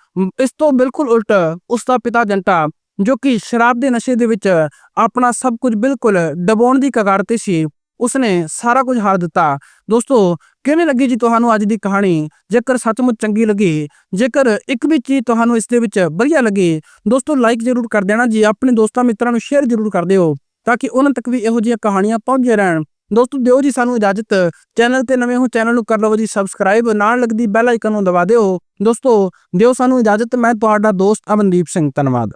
ਇਸ ਤੋਂ ਬਿਲਕੁਲ ਉਲਟ ਉਸ ਦਾ ਪਿਤਾ ਜੰਟਾ, ਜੋ ਕਿ ਸ਼ਰਾਬ ਦੇ ਨਸ਼ੇ ਦੇ ਵਿੱਚ ਆਪਣਾ ਸਭ ਕੁਝ ਬਿਲਕੁਲ ਡਬਾਉਣ ਦੀ ਕਗਾਰ ਤੇ ਸੀ, ਉਸਨੇ ਸਾਰਾ ਕੁਝ ਹਾਰ ਦਿੱਤਾ। ਦੋਸਤੋ, ਕਿਵੇਂ ਲੱਗੀ ਜੀ ਤੁਹਾਨੂੰ ਅੱਜ ਦੀ ਕਹਾਣੀ? ਜੇਕਰ ਸੱਚਮੁੱਚ ਚੰਗੀ ਲੱਗੀ, ਜੇਕਰ ਇੱਕ ਵੀ ਚੀਜ਼ ਤੁਹਾਨੂੰ ਇਸ ਦੇ ਵਿੱਚ ਵਧੀਆ ਲੱਗੀ, ਦੋਸਤੋ ਲਾਈਕ ਜ਼ਰੂਰ ਕਰ ਦੇਣਾ ਜੀ। ਆਪਣੇ ਦੋਸਤਾਂ ਮਿੱਤਰਾਂ ਨੂੰ ਸ਼ੇਅਰ ਜ਼ਰੂਰ ਕਰ ਦਿਓ। ਤਾਂ ਕਿ ਉਹਨਾਂ ਤੱਕ ਵੀ ਇਹੋ ਜਿਹੀਆਂ ਕਹਾਣੀਆਂ ਪਹੁੰਚਦੀਆਂ ਰਹਿਣ। ਦੋਸਤੋ, ਦਿਓ ਜੀ ਸਾਨੂੰ ਇਜਾਜ਼ਤ। ਚੈਨਲ ਤੇ ਨਵੇਂ ਹੋ ਚੈਨਲ ਨੂੰ ਕਰ ਲਵੋ ਜੀ ਸਬਸਕ੍ਰਾਈਬ। ਨਾਲ ਲੱਗਦੀ ਬੈਲ ਆਈਕਨ ਨੂੰ ਦਬਾ ਦਿਓ। ਦੋਸਤੋ, ਦਿਓ ਸਾਨੂੰ ਇਜਾਜ਼ਤ। ਮੈਂ ਤੁਹਾਡਾ ਦੋਸਤ ਅਮਨਦੀਪ ਸਿੰਘ ਧੰਨਵਾਦ।